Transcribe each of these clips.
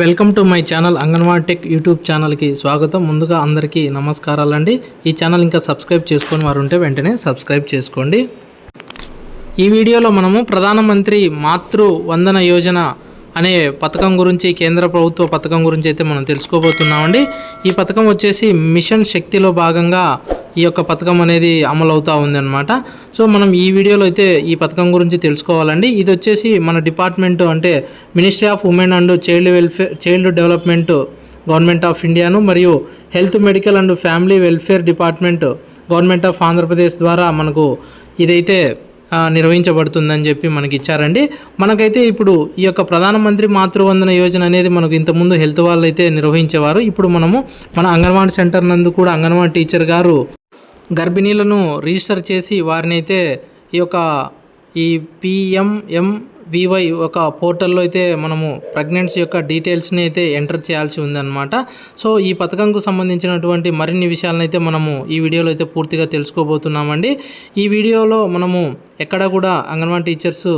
Welcome to my channel Anganwadi tech YouTube ఛానల్కి స్వాగతం. ముందుగా అందరికీ నమస్కారాలండి. ఈ ఛానల్ ఇంకా సబ్స్క్రైబ్ చేసుకొని వారు ఉంటే వెంటనే సబ్స్క్రైబ్ చేసుకోండి. ఈ వీడియోలో మనము ప్రధానమంత్రి మాతృ వందన యోజన అనే పథకం గురించి కేంద్ర ప్రభుత్వ పథకం గురించి అయితే మనం తెలుసుకోబోతున్నామండి. ఈ పథకం వచ్చేసి మిషన్ శక్తిలో భాగంగా ఈ యొక్క పథకం అనేది అమలు అవుతూ ఉందన్నమాట. సో మనం ఈ వీడియోలో అయితే ఈ పథకం గురించి తెలుసుకోవాలండి. ఇది వచ్చేసి మన డిపార్ట్మెంట్ అంటే ministry of women and child welfare child development government of ఇండియాను మరియు health medical and family welfare department government of Andhra Pradesh ద్వారా మనకు ఇదైతే నిర్వహించబడుతుందని చెప్పి మనకి ఇచ్చారండి. మనకైతే ఇప్పుడు ఈ యొక్క ప్రధానమంత్రి మాతృవందన యోజన అనేది మనకు ఇంతకుముందు హెల్త్ వాళ్ళు అయితే నిర్వహించేవారు. ఇప్పుడు మనము మన అంగన్వాడీ సెంటర్ నందు కూడా అంగన్వాడీ టీచర్ గారు గర్భిణీలను రిజిస్టర్ చేసి వారిని అయితే ఈ యొక్క ఈ పిఎంఎంవివై ఒక పోర్టల్లో అయితే మనము ప్రెగ్నెన్సీ యొక్క డీటెయిల్స్ని అయితే ఎంటర్ చేయాల్సి ఉందన్నమాట. సో ఈ పథకంకు సంబంధించినటువంటి మరిన్ని విషయాలను అయితే మనము ఈ వీడియోలో అయితే పూర్తిగా తెలుసుకోబోతున్నామండి. ఈ వీడియోలో మనము ఎక్కడ కూడా అంగన్వాడీ టీచర్స్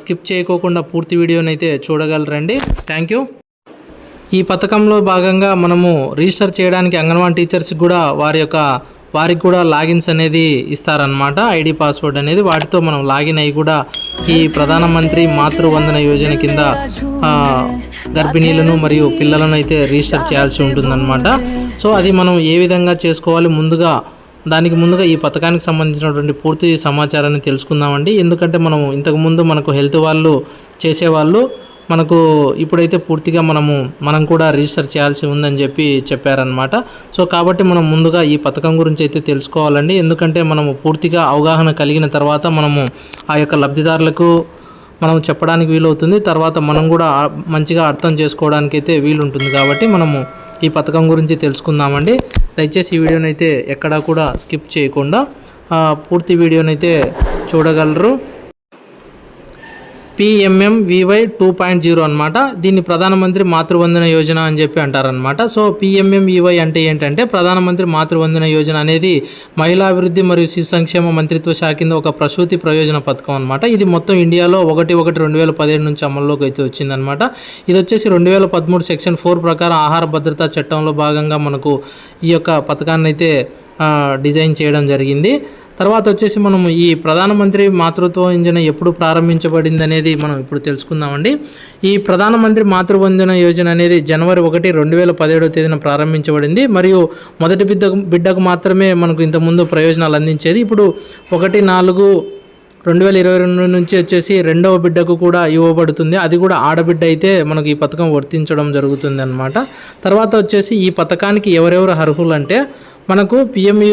స్కిప్ చేయకోకుండా పూర్తి వీడియోని అయితే చూడగలరండి. థ్యాంక్ యూ ఈ పథకంలో భాగంగా మనము రిజిస్టర్ చేయడానికి అంగన్వాడీ టీచర్స్కి కూడా వారి యొక్క వారికి కూడా లాగిన్స్ అనేది ఇస్తారనమాట ఐడి పాస్వర్డ్ అనేది వాటితో మనం లాగిన్ అయ్యి కూడా ఈ ప్రధానమంత్రి మాతృవందన యోజన కింద గర్భిణీలను మరియు పిల్లలను అయితే రిజిస్టర్ చేయాల్సి ఉంటుందన్నమాట. సో అది మనం ఏ విధంగా చేసుకోవాలి ముందుగా దానికి ముందుగా ఈ పథకానికి సంబంధించినటువంటి పూర్తి సమాచారాన్ని తెలుసుకుందామండి. ఎందుకంటే మనం ఇంతకుముందు మనకు హెల్త్ వాళ్ళు చేసేవాళ్ళు మనకు ఇప్పుడైతే పూర్తిగా మనము మనం కూడా రిజిస్టర్ చేయాల్సి ఉందని చెప్పి చెప్పారనమాట సో కాబట్టి మనం ముందుగా ఈ పథకం గురించి అయితే తెలుసుకోవాలండి. ఎందుకంటే మనము పూర్తిగా అవగాహన కలిగిన తర్వాత మనము ఆ యొక్క లబ్ధిదారులకు మనం చెప్పడానికి వీలవుతుంది. తర్వాత మనం కూడా మంచిగా అర్థం చేసుకోవడానికి అయితే వీలుంటుంది. కాబట్టి మనము ఈ పథకం గురించి తెలుసుకుందామండి. దయచేసి ఈ వీడియోని అయితే ఎక్కడా కూడా స్కిప్ చేయకుండా పూర్తి వీడియోనైతే అయితే చూడగలరు. పిఎంఎంవివై టూ పాయింట్ జీరో అనమాట దీన్ని ప్రధానమంత్రి మాతృవందన యోజన అని చెప్పి అంటారనమాట సో పిఎంఎంవివై అంటే ఏంటంటే ప్రధానమంత్రి మాతృవందన యోజన అనేది మహిళా అభివృద్ధి మరియు శిశు సంక్షేమ మంత్రిత్వ శాఖ కింద ఒక ప్రసూతి ప్రయోజన పథకం అనమాట ఇది మొత్తం ఇండియాలో ఒకటి ఒకటి రెండు వేల పదిహేడు నుంచి అమల్లోకి అయితే వచ్చిందనమాట ఇది వచ్చేసి రెండు వేల పదమూడు సెక్షన్ ఫోర్ ప్రకారం ఆహార భద్రతా చట్టంలో భాగంగా మనకు ఈ యొక్క పథకాన్ని అయితే డిజైన్ చేయడం జరిగింది. తర్వాత వచ్చేసి మనం ఈ ప్రధానమంత్రి మాతృత్వ యోజన ఎప్పుడు ప్రారంభించబడింది అనేది మనం ఇప్పుడు తెలుసుకుందామండి. ఈ ప్రధానమంత్రి మాతృవందన యోజన అనేది జనవరి ఒకటి రెండు వేల పదిహేడవ తేదీన ప్రారంభించబడింది. మరియు మొదటి బిడ్డ బిడ్డకు మాత్రమే మనకు ఇంతకుముందు ప్రయోజనాలు అందించేది. ఇప్పుడు ఒకటి నాలుగు రెండు వేల ఇరవై రెండు నుంచి వచ్చేసి రెండవ బిడ్డకు కూడా ఇవ్వబడుతుంది. అది కూడా ఆడబిడ్డ అయితే మనకు ఈ పథకం వర్తించడం జరుగుతుంది అనమాట తర్వాత వచ్చేసి ఈ పథకానికి ఎవరెవరు అర్హులు అంటే మనకు పిఎంఈ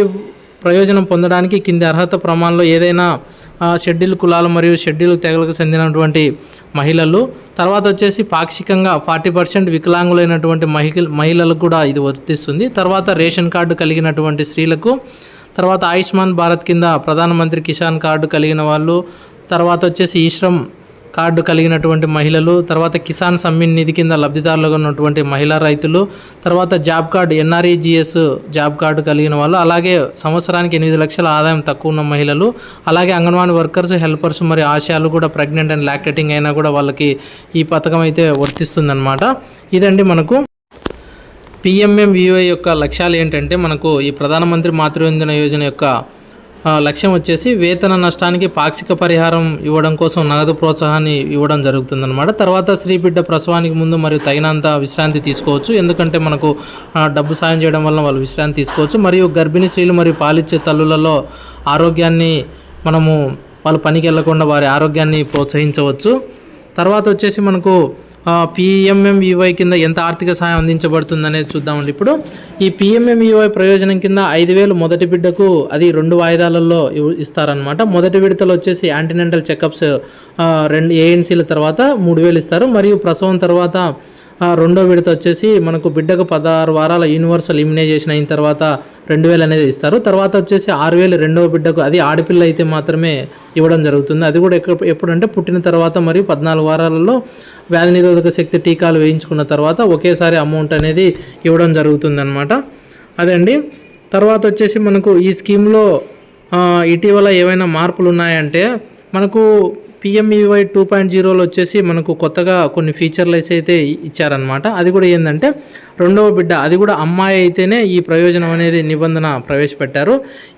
ప్రయోజనం పొందడానికి కింది అర్హత ప్రమాణంలో ఏదైనా షెడ్యూల్ కులాలు మరియు షెడ్యూల్ తెగలకు చెందినటువంటి మహిళలు. తర్వాత వచ్చేసి పాక్షికంగా ఫార్టీ పర్సెంట్ వికలాంగులైనటువంటి మహిళ మహిళలకు కూడా ఇది వర్తిస్తుంది. తర్వాత రేషన్ కార్డు కలిగినటువంటి స్త్రీలకు తర్వాత ఆయుష్మాన్ భారత్ కింద ప్రధానమంత్రి కిసాన్ కార్డు కలిగిన వాళ్ళు తర్వాత వచ్చేసి ఈశ్రమ్ కార్డు కలిగినటువంటి మహిళలు తర్వాత కిసాన్ సమ్మిన్ నిధి కింద లబ్ధిదారులుగా ఉన్నటువంటి మహిళా రైతులు తర్వాత job card NREGS job card కలిగిన వాళ్ళు అలాగే సంవత్సరానికి ఎనిమిది లక్షల ఆదాయం తక్కువ ఉన్న మహిళలు అలాగే అంగన్వాడీ వర్కర్స్ హెల్పర్స్ మరియు ఆశయాలు కూడా ప్రెగ్నెంట్ అండ్ లాక్టేటింగ్ అయినా కూడా వాళ్ళకి ఈ పథకం అయితే వర్తిస్తుందన్నమాట. ఇదండి మనకు పిఎంఎంవివై యొక్క లక్ష్యాలు ఏంటంటే మనకు ఈ ప్రధానమంత్రి మాతృవందన యోజన యొక్క లక్ష్యం వచ్చేసి వేతన నష్టానికి పాక్షిక పరిహారం ఇవ్వడం కోసం నగదు ప్రోత్సాహాన్ని ఇవ్వడం జరుగుతుందన్నమాట. తర్వాత స్త్రీ బిడ్డ ప్రసవానికి ముందు మరియు తగినంత విశ్రాంతి తీసుకోవచ్చు. ఎందుకంటే మనకు డబ్బు సాయం చేయడం వల్ల వాళ్ళు విశ్రాంతి తీసుకోవచ్చు. మరియు గర్భిణీ స్త్రీలు మరియు పాలిచ్చే తల్లులలో ఆరోగ్యాన్ని మనము వాళ్ళు పనికి వెళ్ళకుండా వారి ఆరోగ్యాన్ని ప్రోత్సహించవచ్చు. తర్వాత వచ్చేసి మనకు పిఎంఎంఈవై కింద ఎంత ఆర్థిక సహాయం అందించబడుతుంది అనేది చూద్దామండి. ఇప్పుడు ఈ పిఎంఎంఈవై ప్రయోజనం కింద ఐదు వేలు మొదటి బిడ్డకు అది రెండు వాయిదాలలో ఇస్తారనమాట మొదటి విడతలు వచ్చేసి యాంటీనెంటల్ చెకప్స్ రెండు ఏఎన్సీల తర్వాత మూడు వేలు ఇస్తారు. మరియు ప్రసవం తర్వాత రెండో విడత వచ్చేసి మనకు బిడ్డకు పదహారు వారాల యూనివర్సల్ ఇమ్యునైజేషన్ అయిన తర్వాత రెండు వేలు అనేది ఇస్తారు. తర్వాత వచ్చేసి ఆరు వేలు రెండవ బిడ్డకు అది ఆడపిల్ల అయితే మాత్రమే ఇవ్వడం జరుగుతుంది. అది కూడా ఎక్కడ ఎప్పుడంటే పుట్టిన తర్వాత మరియు పద్నాలుగు వారాలలో వ్యాధి నిరోధక శక్తి టీకాలు వేయించుకున్న తర్వాత ఒకేసారి అమౌంట్ అనేది ఇవ్వడం జరుగుతుంది అనమాట అదే అండి. తర్వాత వచ్చేసి మనకు ఈ స్కీమ్లో ఇటీవల ఏవైనా మార్పులు ఉన్నాయంటే మనకు పిఎంఈవై టూ పాయింట్ జీరోలో వచ్చేసి మనకు కొత్తగా కొన్ని ఫీచర్లు అయితే ఇచ్చారనమాట అది కూడా ఏంటంటే రెండవ బిడ్డ అది కూడా అమ్మాయి అయితేనే ఈ ప్రయోజనం అనేది నిబంధన ప్రవేశపెట్టారు.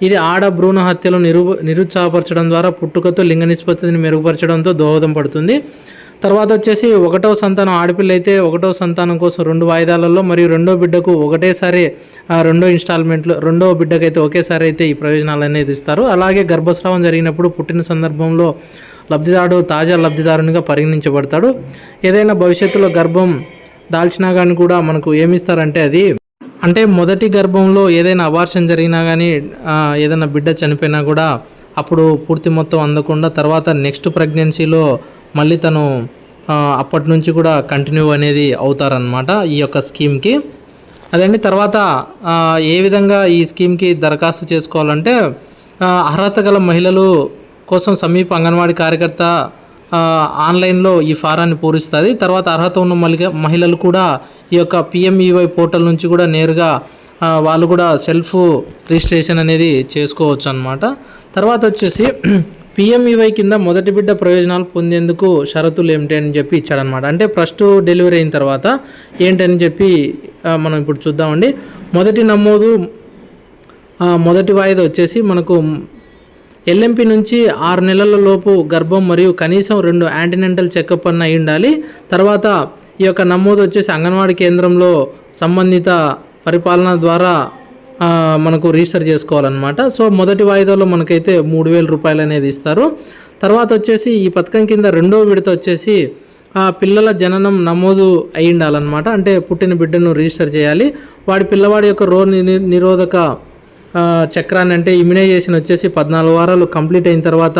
ఇది ఆడ భ్రూణ హత్యలు నిరు నిరుత్సాహపరచడం ద్వారా పుట్టుకతో లింగ నిష్పత్తిని మెరుగుపరచడంతో దోహదం పడుతుంది. తర్వాత వచ్చేసి ఒకటో సంతానం ఆడపిల్ల అయితే ఒకటో సంతానం కోసం రెండు వాయిదాలలో మరియు రెండో బిడ్డకు ఒకటేసారి రెండో ఇన్స్టాల్మెంట్లో రెండో బిడ్డకైతే ఒకేసారి అయితే ఈ ప్రయోజనాలు అనేది ఇస్తారు. అలాగే గర్భస్రావం జరిగినప్పుడు పుట్టిన సందర్భంలో లబ్ధిదారుడు తాజా లబ్ధిదారునిగా పరిగణించబడతాడు. ఏదైనా భవిష్యత్తులో గర్భం దాల్చినా కానీ కూడా మనకు ఏమిస్తారంటే అది అంటే మొదటి గర్భంలో ఏదైనా అబార్షన్ జరిగినా కానీ ఏదైనా బిడ్డ చనిపోయినా కూడా అప్పుడు పూర్తి మొత్తం అందకుండా తర్వాత నెక్స్ట్ ప్రెగ్నెన్సీలో మళ్ళీ తను అప్పటి నుంచి కూడా కంటిన్యూ అనేది అవుతారనమాట ఈ యొక్క స్కీమ్కి. అదండి తర్వాత ఏ విధంగా ఈ స్కీమ్కి దరఖాస్తు చేసుకోవాలంటే అర్హత గల మహిళలు కోసం సమీప అంగన్వాడీ కార్యకర్త ఆన్లైన్లో ఈ ఫారాన్ని పూరిస్తుంది. తర్వాత అర్హత ఉన్న మలిగ మహిళలు కూడా ఈ యొక్క పిఎంఈవై పోర్టల్ నుంచి కూడా నేరుగా వాళ్ళు కూడా సెల్ఫ్ రిజిస్ట్రేషన్ అనేది చేసుకోవచ్చు అనమాట తర్వాత వచ్చేసి పిఎంఈవై కింద మొదటి బిడ్డ ప్రయోజనాలు పొందేందుకు షరతులు ఏమిటి అని చెప్పి ఇచ్చాడనమాట అంటే ఫస్ట్ డెలివరీ అయిన తర్వాత ఏంటని చెప్పి మనం ఇప్పుడు చూద్దామండి. మొదటి నమోదు మొదటి వాయిదా వచ్చేసి మనకు ఎల్ఎంపి నుంచి ఆరు నెలల లోపు గర్భం మరియు కనీసం రెండు యాంటీనెంటల్ చెకప్ అన్న అయి ఉండాలి. తర్వాత ఈ యొక్క నమోదు వచ్చేసి అంగన్వాడీ కేంద్రంలో సంబంధిత పరిపాలన ద్వారా మనకు రిజిస్టర్ చేసుకోవాలన్నమాట. సో మొదటి వాయిదాలో మనకైతే మూడు వేల రూపాయలు అనేది ఇస్తారు. తర్వాత వచ్చేసి ఈ పథకం కింద రెండో విడత వచ్చేసి ఆ పిల్లల జననం నమోదు అయి ఉండాలన్నమాట. అంటే పుట్టిన బిడ్డను రిజిస్టర్ చేయాలి. వాడి పిల్లవాడి యొక్క రో ని- నిరోధక చక్రాన్ని అంటే ఇమ్యునైజేషన్ వచ్చేసి పద్నాలుగు వారాలు కంప్లీట్ అయిన తర్వాత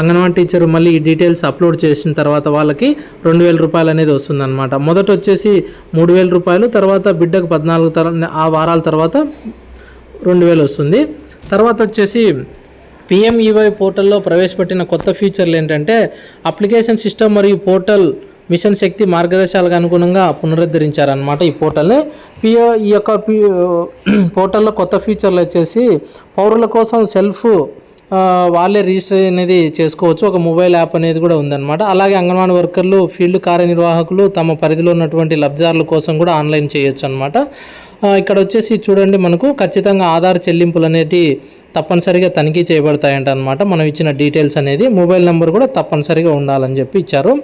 అంగన్వాడీ టీచర్ మళ్ళీ ఈ డీటెయిల్స్ అప్లోడ్ చేసిన తర్వాత వాళ్ళకి రెండు వేల రూపాయలు అనేది వస్తుందన్నమాట. మొదట వచ్చేసి మూడు వేల రూపాయలు తర్వాత బిడ్డకు పద్నాలుగు తర ఆ వారాల తర్వాత రెండు వేలు వస్తుంది. తర్వాత వచ్చేసి పిఎంఈవై పోర్టల్లో ప్రవేశపెట్టిన కొత్త ఫీచర్లు ఏంటంటే అప్లికేషన్ సిస్టమ్ మరియు పోర్టల్ మిషన్ శక్తి మార్గదర్శకాలకు అనుగుణంగా పునరుద్ధరించారనమాట ఈ పోర్టల్ని. పిఓ ఈ యొక్క పోర్టల్లో కొత్త ఫీచర్లు వచ్చేసి పౌరుల కోసం సెల్ఫ్ వాళ్ళే రిజిస్టర్ అనేది చేసుకోవచ్చు. ఒక మొబైల్ యాప్ అనేది కూడా ఉందన్నమాట. అలాగే అంగన్వాడీ వర్కర్లు ఫీల్డ్ కార్యనిర్వాహకులు తమ పరిధిలో ఉన్నటువంటి లబ్ధిదారుల కోసం కూడా ఆన్లైన్ చేయొచ్చు అనమాట ఇక్కడ వచ్చేసి చూడండి మనకు ఖచ్చితంగా ఆధార్ చెల్లింపులు అనేటి తప్పనిసరిగా తనిఖీ చేయబడతాయంట అనమాట మనం ఇచ్చిన డీటెయిల్స్ అనేది మొబైల్ నెంబర్ కూడా తప్పనిసరిగా ఉండాలని చెప్పి ఇచ్చారు.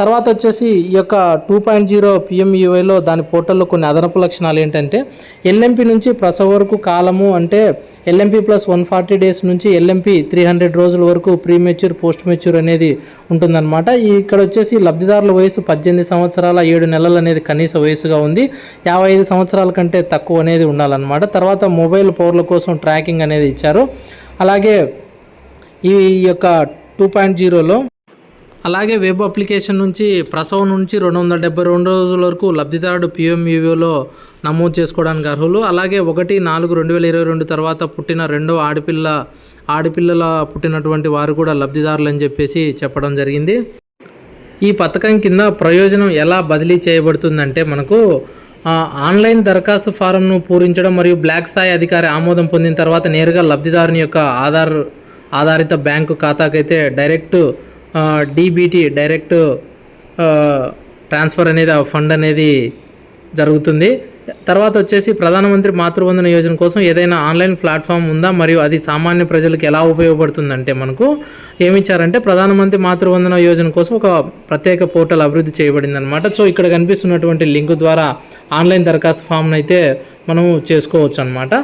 తర్వాత వచ్చేసి ఈ యొక్క టూ పాయింట్ జీరో పిఎంఈవైలో దాని పోర్టల్లో కొన్ని అదనపు లక్షణాలు ఏంటంటే ఎల్ఎంపి నుంచి ప్రసవ వరకు కాలము అంటే LMP plus one forty days నుంచి ఎల్ఎంపి త్రీ హండ్రెడ్ రోజుల వరకు ప్రీ మెచ్యూర్ పోస్ట్ మెచ్యూర్ అనేది ఉంటుందన్నమాట. ఇక్కడ వచ్చేసి లబ్ధిదారుల వయసు పద్దెనిమిది సంవత్సరాల ఏడు నెలలు అనేది కనీస వయసుగా ఉంది. యాభై ఐదు సంవత్సరాల కంటే తక్కువ అనేది ఉండాలన్నమాట. తర్వాత మొబైల్ పౌరుల కోసం ట్రాకింగ్ అనేది ఇచ్చారు. అలాగే ఈ యొక్క టూ పాయింట్ జీరోలో అలాగే వెబ్ అప్లికేషన్ నుంచి ప్రసవం నుంచి రెండు వందల డెబ్బై రెండు రోజుల వరకు లబ్ధిదారుడు పిఎంఈఓలో నమోదు చేసుకోవడానికి అర్హులు. అలాగే ఒకటి నాలుగు రెండు వేల ఇరవై రెండు తర్వాత పుట్టిన రెండో ఆడపిల్ల ఆడపిల్లల పుట్టినటువంటి వారు కూడా లబ్ధిదారులు అని చెప్పేసి చెప్పడం జరిగింది. ఈ పథకం కింద ప్రయోజనం ఎలా బదిలీ చేయబడుతుందంటే మనకు ఆన్లైన్ దరఖాస్తు ఫారంను పూరించడం మరియు బ్లాక్ స్థాయి అధికారి ఆమోదం పొందిన తర్వాత నేరుగా లబ్ధిదారుని యొక్క ఆధార్ ఆధారిత బ్యాంకు ఖాతాకైతే డైరెక్ట్ డీబీటీ డైరెక్ట్ ట్రాన్స్ఫర్ అనేది ఆ ఫండ్ అనేది జరుగుతుంది. తర్వాత వచ్చేసి ప్రధానమంత్రి మాతృవందన యోజన కోసం ఏదైనా ఆన్లైన్ ప్లాట్ఫామ్ ఉందా? మరియు అది సామాన్య ప్రజలకు ఎలా ఉపయోగపడుతుందంటే మనకు ఏమిచ్చారంటే ప్రధానమంత్రి మాతృవందన యోజన కోసం ఒక ప్రత్యేక పోర్టల్ అభివృద్ధి చేయబడింది అనమాట సో ఇక్కడ కనిపిస్తున్నటువంటి లింక్ ద్వారా ఆన్లైన్ దరఖాస్తు ఫామ్ను అయితే మనము చేసుకోవచ్చు అనమాట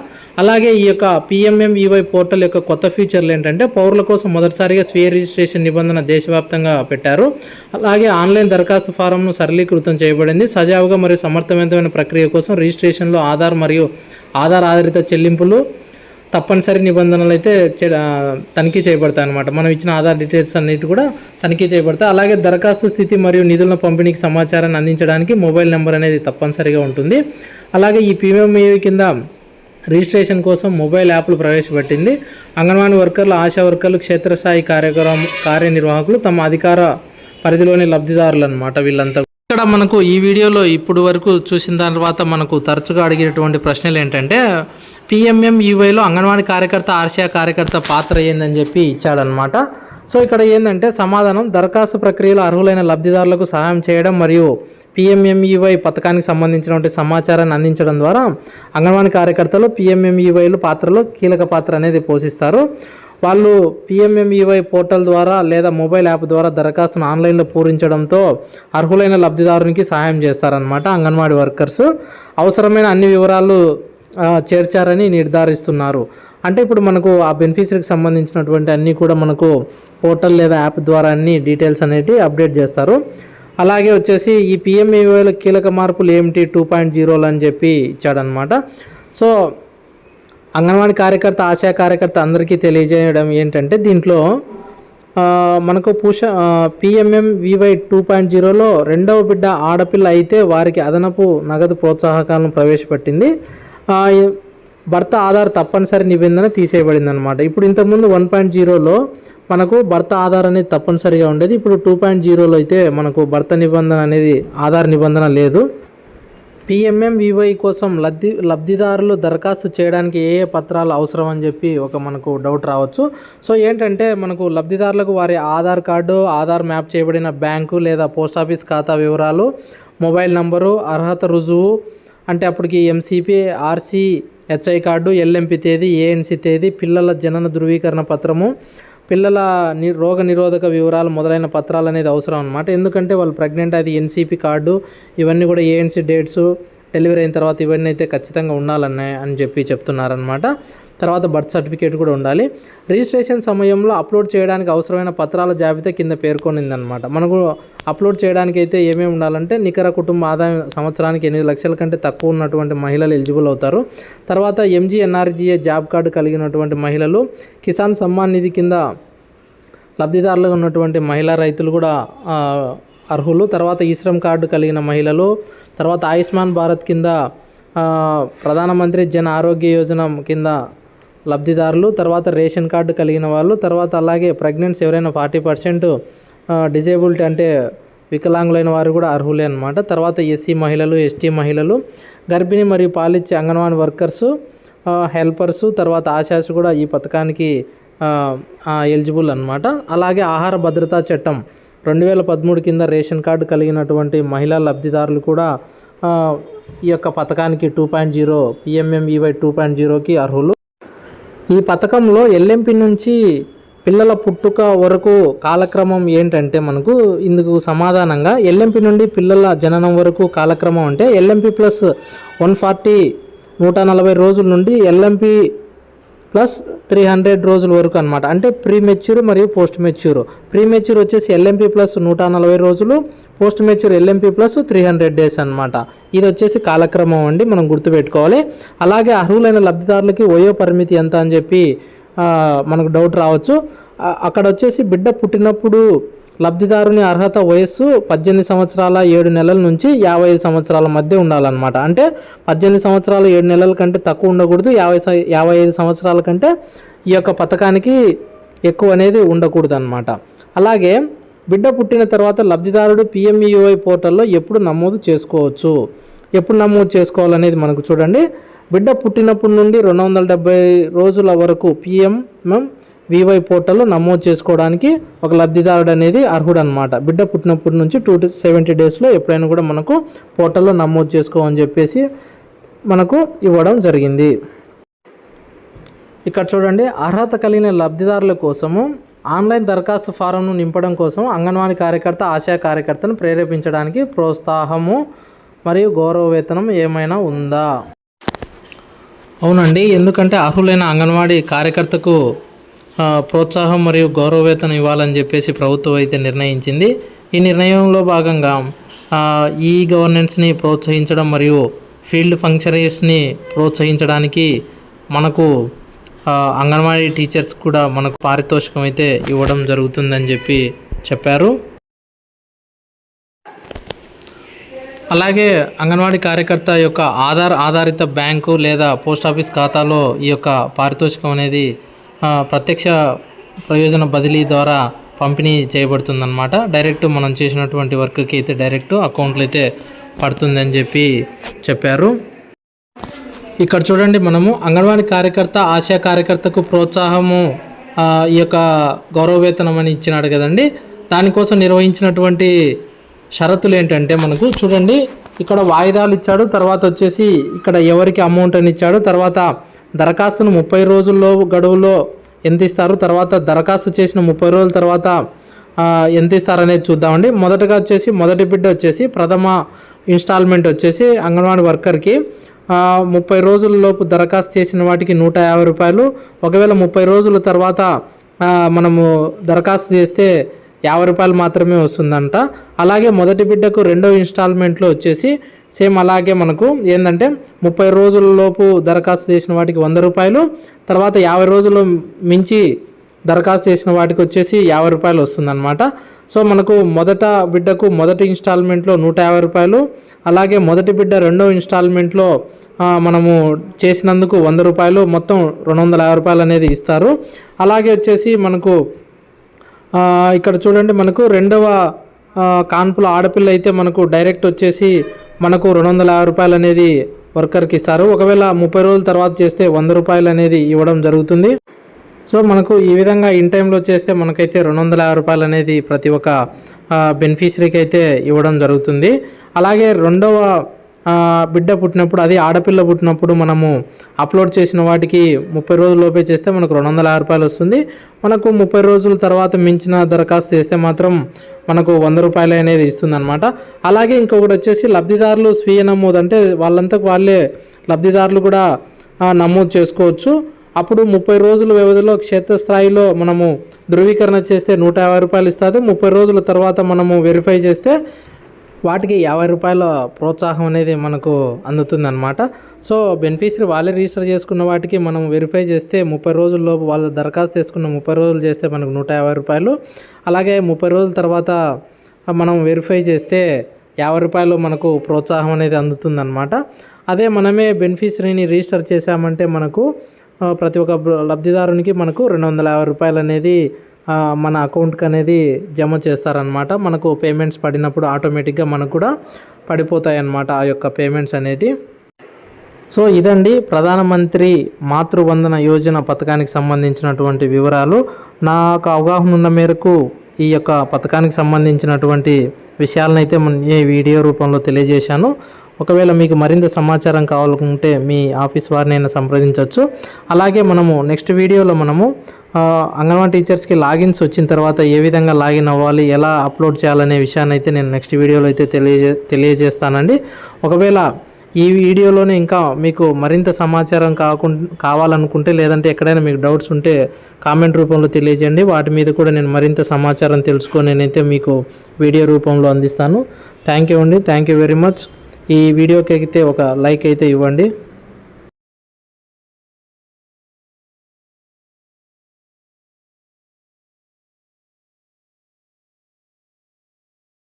అలాగే ఈ యొక్క పిఎంఎంఈవై పోర్టల్ యొక్క కొత్త ఫీచర్లు ఏంటంటే పౌరుల కోసం మొదటిసారిగా స్వీయ రిజిస్ట్రేషన్ నిబంధన దేశవ్యాప్తంగా పెట్టారు. అలాగే ఆన్లైన్ దరఖాస్తు ఫారంను సరళీకృతం చేయబడింది. సజావుగా మరియు సమర్థవంతమైన ప్రక్రియ కోసం రిజిస్ట్రేషన్లో ఆధార్ మరియు ఆధార్ ఆధారిత చెల్లింపులు తప్పనిసరి నిబంధనలు అయితే చే- తనిఖీ చేయబడతాయి అనమాట మనం ఇచ్చిన ఆధార్ డీటెయిల్స్ అన్నిటి కూడా తనిఖీ చేయబడతాయి. అలాగే దరఖాస్తు స్థితి మరియు నిధుల పంపిణీకి సమాచారాన్ని అందించడానికి మొబైల్ నెంబర్ అనేది తప్పనిసరిగా ఉంటుంది. అలాగే ఈ పిఎంఏ కింద రిజిస్ట్రేషన్ కోసం మొబైల్ యాప్లు ప్రవేశపెట్టింది. అంగన్వాడీ వర్కర్లు ఆశా వర్కర్లు క్షేత్రస్థాయి కార్యక్రమం కార్యనిర్వాహకులు తమ అధికార పరిధిలోని లబ్ధిదారులు అనమాట వీళ్ళంతా. ఇక్కడ మనకు ఈ వీడియోలో ఇప్పుడు వరకు చూసిన తర్వాత మనకు తరచుగా అడిగేటువంటి ప్రశ్నలు ఏంటంటే పిఎంఎంఈవైలో అంగన్వాడీ కార్యకర్త ఆర్షియా కార్యకర్త పాత్ర ఏందని చెప్పి ఇచ్చాడనమాట సో ఇక్కడ ఏంటంటే సమాధానం దరఖాస్తు ప్రక్రియలో అర్హులైన లబ్ధిదారులకు సహాయం చేయడం మరియు పిఎంఎంఈవై పథకానికి సంబంధించినటువంటి సమాచారాన్ని అందించడం ద్వారా అంగన్వాడీ కార్యకర్తలు పిఎంఎంఈవైలు పాత్రలో కీలక పాత్ర అనేది పోషిస్తారు. వాళ్ళు పిఎంఎంఈవై పోర్టల్ ద్వారా లేదా మొబైల్ యాప్ ద్వారా దరఖాస్తును ఆన్లైన్లో పూరించడంతో అర్హులైన లబ్ధిదారునికి సహాయం చేస్తారనమాట అంగన్వాడీ వర్కర్స్. అవసరమైన అన్ని వివరాలు చేర్చారని నిర్ధారిస్తున్నారు. అంటే ఇప్పుడు మనకు ఆ బెనిఫిషరీకి సంబంధించినటువంటి అన్నీ కూడా మనకు పోర్టల్ లేదా యాప్ ద్వారా అన్ని డీటెయిల్స్ అనేవి అప్డేట్ చేస్తారు. అలాగే వచ్చేసి ఈ పిఎంఈవైలో కీలక మార్పులు ఏమిటి? టూ పాయింట్ జీరోలు అని చెప్పి ఇచ్చాడనమాట సో అంగన్వాడీ కార్యకర్త ఆశా కార్యకర్త అందరికీ తెలియజేయడం ఏంటంటే దీంట్లో మనకు Pusha P M M V Y two point జీరోలో రెండవ బిడ్డ ఆడపిల్ల అయితే వారికి అదనపు నగదు ప్రోత్సాహకాలను ప్రవేశపెట్టింది. భర్త ఆధార్ తప్పనిసరి నిబంధన తీసేయబడింది అనమాట ఇప్పుడు ఇంతకుముందు వన్ పాయింట్ జీరోలో మనకు భర్త ఆధార్ అనేది తప్పనిసరిగా ఉండేది. ఇప్పుడు టూ పాయింట్ జీరోలో అయితే మనకు భర్త నిబంధన అనేది ఆధార్ నిబంధన లేదు. పిఎంఎంవివై కోసం లబ్ధి లబ్ధిదారులు దరఖాస్తు చేయడానికి ఏ ఏ పత్రాలు అవసరం అని చెప్పి ఒక మనకు డౌట్ రావచ్చు. సో ఏంటంటే మనకు లబ్ధిదారులకు వారి ఆధార్ కార్డు ఆధార్ మ్యాప్ చేయబడిన బ్యాంకు లేదా పోస్ట్ ఆఫీస్ ఖాతా వివరాలు మొబైల్ నంబరు అర్హత రుజువు అంటే అప్పటికి MCP RC HI card LMP తేదీ ఏఎన్సీ తేదీ పిల్లల జనన ధృవీకరణ పత్రము పిల్లల ని రోగ నిరోధక వివరాలు మొదలైన పత్రాలు అనేది అవసరం అనమాట ఎందుకంటే వాళ్ళు ప్రెగ్నెంట్ అది ఎన్సీపీ కార్డు ఇవన్నీ కూడా ఏఎన్సీ డేట్స్ డెలివరీ అయిన తర్వాత ఇవన్నీ అయితే ఖచ్చితంగా ఉండాలన్నాయి అని చెప్పి చెప్తున్నారనమాట తర్వాత బర్త్ సర్టిఫికేట్ కూడా ఉండాలి. రిజిస్ట్రేషన్ సమయంలో అప్లోడ్ చేయడానికి అవసరమైన పత్రాల జాబితా కింద పేర్కొనిందనమాట మనకు అప్లోడ్ చేయడానికి అయితే ఏమేమి ఉండాలంటే నికర కుటుంబ ఆదాయం సంవత్సరానికి ఎనిమిది లక్షల కంటే తక్కువ ఉన్నటువంటి మహిళలు ఎలిజిబుల్ అవుతారు. తర్వాత ఎంజీఎన్ఆర్జీఏ జాబ్ కార్డు కలిగినటువంటి మహిళలు కిసాన్ సమ్మాన్ నిధి కింద లబ్ధిదారులుగా ఉన్నటువంటి మహిళా రైతులు కూడా అర్హులు. తర్వాత ఈ శ్రమ్ కార్డు కలిగిన మహిళలు తర్వాత ఆయుష్మాన్ భారత్ కింద ప్రధానమంత్రి జన ఆరోగ్య యోజన కింద లబ్ధిదారులు తర్వాత రేషన్ కార్డు కలిగిన వాళ్ళు తర్వాత అలాగే ప్రెగ్నెంట్స్ ఎవరైనా ఫార్టీ పర్సెంట్ డిజేబిలిటీ అంటే వికలాంగులైన వారు కూడా అర్హులే అనమాట తర్వాత ఎస్సీ మహిళలు ఎస్టీ మహిళలు గర్భిణీ మరియు పాలిచ్చే అంగన్వాడీ వర్కర్సు హెల్పర్స్ తర్వాత ఆశాస్ కూడా ఈ పథకానికి ఎలిజిబుల్ అనమాట అలాగే ఆహార భద్రతా చట్టం రెండు వేల పదమూడు కింద రేషన్ కార్డు కలిగినటువంటి మహిళా లబ్ధిదారులు కూడా ఈ యొక్క పథకానికి two point zero PMMVY two point జీరోకి అర్హులు. ఈ పథకంలో ఎల్ఎంపి నుంచి పిల్లల పుట్టుక వరకు కాలక్రమం ఏంటంటే మనకు ఇందుకు సమాధానంగా ఎల్ఎంపి నుండి పిల్లల జననం వరకు కాలక్రమం అంటే ఎల్ఎంపి ప్లస్ వన్ ఫార్టీ నూట నలభై రోజుల నుండి ఎల్ఎంపి ప్లస్ త్రీ హండ్రెడ్ రోజుల వరకు అనమాట అంటే ప్రీ మెచ్యూర్ మరియు పోస్ట్ మెచ్యూర్ ప్రీ మెచ్యూర్ వచ్చేసి ఎల్ఎంపీ ప్లస్ నూట నలభై రోజులు post mature LMP plus three hundred days అనమాట ఇది వచ్చేసి కాలక్రమం అండి మనం గుర్తుపెట్టుకోవాలి. అలాగే అర్హులైన లబ్ధిదారులకి వయో పరిమితి ఎంత అని చెప్పి మనకు డౌట్ రావచ్చు. అక్కడ వచ్చేసి బిడ్డ పుట్టినప్పుడు లబ్ధిదారుని అర్హత వయస్సు పద్దెనిమిది సంవత్సరాల ఏడు నెలల నుంచి యాభై ఐదు సంవత్సరాల మధ్య ఉండాలన్నమాట. అంటే పద్దెనిమిది సంవత్సరాలు ఏడు నెలల కంటే తక్కువ ఉండకూడదు యాభై యాభై ఐదు సంవత్సరాల కంటే ఈ యొక్క పథకానికి ఎక్కువ అనేది ఉండకూడదు అనమాట అలాగే బిడ్డ పుట్టిన తర్వాత లబ్ధిదారుడు పిఎంఈఓఐ పోర్టల్లో ఎప్పుడు నమోదు చేసుకోవచ్చు. ఎప్పుడు నమోదు చేసుకోవాలనేది మనకు చూడండి. బిడ్డ పుట్టినప్పటి నుండి రెండు వందల డెబ్బై రోజుల వరకు పిఎంఎం వివై పోర్టల్లో నమోదు చేసుకోవడానికి ఒక లబ్ధిదారుడు అనేది అర్హుడు అనమాట బిడ్డ పుట్టినప్పటి నుంచి టూ టు సెవెంటీ డేస్లో ఎప్పుడైనా కూడా మనకు పోర్టల్లో నమోదు చేసుకోమని చెప్పేసి మనకు ఇవ్వడం జరిగింది. ఇక్కడ చూడండి అర్హత కలిగిన లబ్ధిదారుల కోసము ఆన్లైన్ దరఖాస్తు ఫారంను నింపడం కోసం అంగన్వాడీ కార్యకర్త ఆశా కార్యకర్తను ప్రేరేపించడానికి ప్రోత్సాహము మరియు గౌరవ వేతనం ఏమైనా ఉందా? అవునండి ఎందుకంటే అర్హులైన అంగన్వాడీ కార్యకర్తకు ప్రోత్సాహం మరియు గౌరవవేతనం ఇవ్వాలని చెప్పేసి ప్రభుత్వం అయితే నిర్ణయించింది. ఈ నిర్ణయంలో భాగంగా ఈ గవర్నెన్స్ని ప్రోత్సహించడం మరియు ఫీల్డ్ ఫంక్షనరీస్ని ప్రోత్సహించడానికి మనకు అంగన్వాడీ టీచర్స్ కూడా మనకు పారితోషికం అయితే ఇవ్వడం జరుగుతుందని చెప్పి చెప్పారు. అలాగే అంగన్వాడీ కార్యకర్త యొక్క ఆధార్ ఆధారిత బ్యాంకు లేదా పోస్ట్ ఆఫీస్ ఖాతాలో ఈ యొక్క పారితోషికం అనేది ప్రత్యక్ష ప్రయోజన బదిలీ ద్వారా పంపిణీ చేయబడుతుందన్నమాట. డైరెక్ట్ మనం చేసినటువంటి వర్క్కి అయితే డైరెక్ట్ అకౌంట్లో అయితే పడుతుందని చెప్పి చెప్పారు. ఇక్కడ చూడండి మనము అంగన్వాడీ కార్యకర్త ఆశా కార్యకర్తకు ప్రోత్సాహము ఈ యొక్క గౌరవవేతనం అని ఇచ్చినాడు కదండి. దానికోసం నిర్వహించినటువంటి షరతులు ఏంటంటే మనకు చూడండి ఇక్కడ వాయిదాలు ఇచ్చాడు తర్వాత వచ్చేసి ఇక్కడ ఎవరికి అమౌంట్ అని ఇచ్చాడు తర్వాత దరఖాస్తును ముప్పై రోజుల్లో గడువులో ఎంత ఇస్తారు? తర్వాత దరఖాస్తు చేసిన ముప్పై రోజుల తర్వాత ఎంత ఇస్తారనేది చూద్దామండి. మొదటగా వచ్చేసి మొదటి బిడ్డ వచ్చేసి ప్రథమ ఇన్స్టాల్మెంట్ వచ్చేసి అంగన్వాడీ వర్కర్కి ముప్పై రోజులలోపు దరఖాస్తు చేసిన వాటికి నూట యాభై రూపాయలు. ఒకవేళ ముప్పై రోజుల తర్వాత మనము దరఖాస్తు చేస్తే యాభై రూపాయలు మాత్రమే వస్తుందంట. అలాగే మొదటి బిడ్డకు రెండో ఇన్స్టాల్మెంట్లో వచ్చేసి సేమ్ అలాగే మనకు ఏంటంటే ముప్పై రోజులలోపు దరఖాస్తు చేసిన వాటికి వంద రూపాయలు తర్వాత యాభై రోజులు మించి దరఖాస్తు చేసిన వాటికి వచ్చేసి యాభై రూపాయలు వస్తుందన్నమాట. సో మనకు మొదట బిడ్డకు మొదటి ఇన్స్టాల్మెంట్లో నూట యాభై రూపాయలు అలాగే మొదటి బిడ్డ రెండో ఇన్స్టాల్మెంట్లో మనము చేసినందుకు వంద రూపాయలు మొత్తం రెండు వందల యాభై రూపాయలు అనేది ఇస్తారు. అలాగే వచ్చేసి మనకు ఇక్కడ చూడండి మనకు రెండవ కాన్పుల ఆడపిల్ల అయితే మనకు డైరెక్ట్ వచ్చేసి మనకు రెండు వందల యాభై రూపాయలు అనేది వర్కర్కి ఇస్తారు. ఒకవేళ ముప్పై రోజుల తర్వాత చేస్తే వంద రూపాయలు అనేది ఇవ్వడం జరుగుతుంది. సో మనకు ఈ విధంగా ఇన్ టైంలో చేస్తే మనకైతే రెండు వందల యాభై రూపాయలు అనేది ప్రతి ఒక్క బెనిఫిషరీకి అయితే ఇవ్వడం జరుగుతుంది. అలాగే రెండవ బిడ్డ పుట్టినప్పుడు అది ఆడపిల్ల పుట్టినప్పుడు మనము అప్లోడ్ చేసిన వాటికి ముప్పై రోజుల్లోపే చేస్తే మనకు రెండు వందల యాభై రూపాయలు వస్తుంది. మనకు ముప్పై రోజుల తర్వాత మించిన దరఖాస్తు చేస్తే మాత్రం మనకు వంద రూపాయలు అనేది ఇస్తుందన్నమాట. అలాగే ఇంకొకటి వచ్చేసి లబ్ధిదారులు స్వీయ నమోదు అంటే వాళ్ళంతకు వాళ్ళే లబ్ధిదారులు కూడా నమోదు చేసుకోవచ్చు. అప్పుడు ముప్పై రోజుల వ్యవధిలో క్షేత్రస్థాయిలో మనము ధృవీకరణ చేస్తే నూట యాభై రూపాయలు ఇస్తుంది. ముప్పై రోజుల తర్వాత మనము వెరిఫై చేస్తే వాటికి యాభై రూపాయల ప్రోత్సాహం అనేది మనకు అందుతుంది అనమాట సో బెనిఫిషరీ వాళ్ళే రిజిస్టర్ చేసుకున్న వాటికి మనం వెరిఫై చేస్తే ముప్పై రోజుల్లోపు వాళ్ళు దరఖాస్తు చేసుకున్న ముప్పై రోజులు చేస్తే మనకు నూట యాభై రూపాయలు. అలాగే ముప్పై రోజుల తర్వాత మనం వెరిఫై చేస్తే యాభై రూపాయలు మనకు ప్రోత్సాహం అనేది అందుతుందన్నమాట. అదే మనమే బెనిఫిషరీని రిజిస్టర్ చేశామంటే మనకు ప్రతి ఒక్క లబ్ధిదారునికి మనకు రెండు వందల యాభై రూపాయలు అనేది మన అకౌంట్కి అనేది జమ చేస్తారనమాట మనకు పేమెంట్స్ పడినప్పుడు ఆటోమేటిక్గా మనకు కూడా పడిపోతాయి అన్నమాట ఆ యొక్క పేమెంట్స్ అనేది. సో ఇదండి ప్రధానమంత్రి మాతృవందన యోజన పథకానికి సంబంధించినటువంటి వివరాలు. నాకు అవగాహన ఉన్న మేరకు ఈ యొక్క పథకానికి సంబంధించినటువంటి విషయాలను అయితే ఈ వీడియో రూపంలో తెలియజేశాను. ఒకవేళ మీకు మరింత సమాచారం కావాలనుకుంటే మీ ఆఫీస్ వారినైనా సంప్రదించవచ్చు. అలాగే మనము నెక్స్ట్ వీడియోలో మనము అంగన్వాడీ టీచర్స్కి లాగిన్స్ వచ్చిన తర్వాత ఏ విధంగా లాగిన్ అవ్వాలి ఎలా అప్లోడ్ చేయాలనే విషయాన్ని అయితే నేను నెక్స్ట్ వీడియోలో అయితే తెలియజే తెలియజేస్తానండి. ఒకవేళ ఈ వీడియోలోనే ఇంకా మీకు మరింత సమాచారం కాకుండా కావాలనుకుంటే లేదంటే ఎక్కడైనా మీకు డౌట్స్ ఉంటే కామెంట్ రూపంలో తెలియజేయండి. వాటి మీద కూడా నేను మరింత సమాచారం తెలుసుకొని నేనైతే మీకు వీడియో రూపంలో అందిస్తాను. థ్యాంక్ యూ అండి. Thank you very much. ఈ వీడియోకి అయితే ఒక లైక్ అయితే ఇవ్వండి.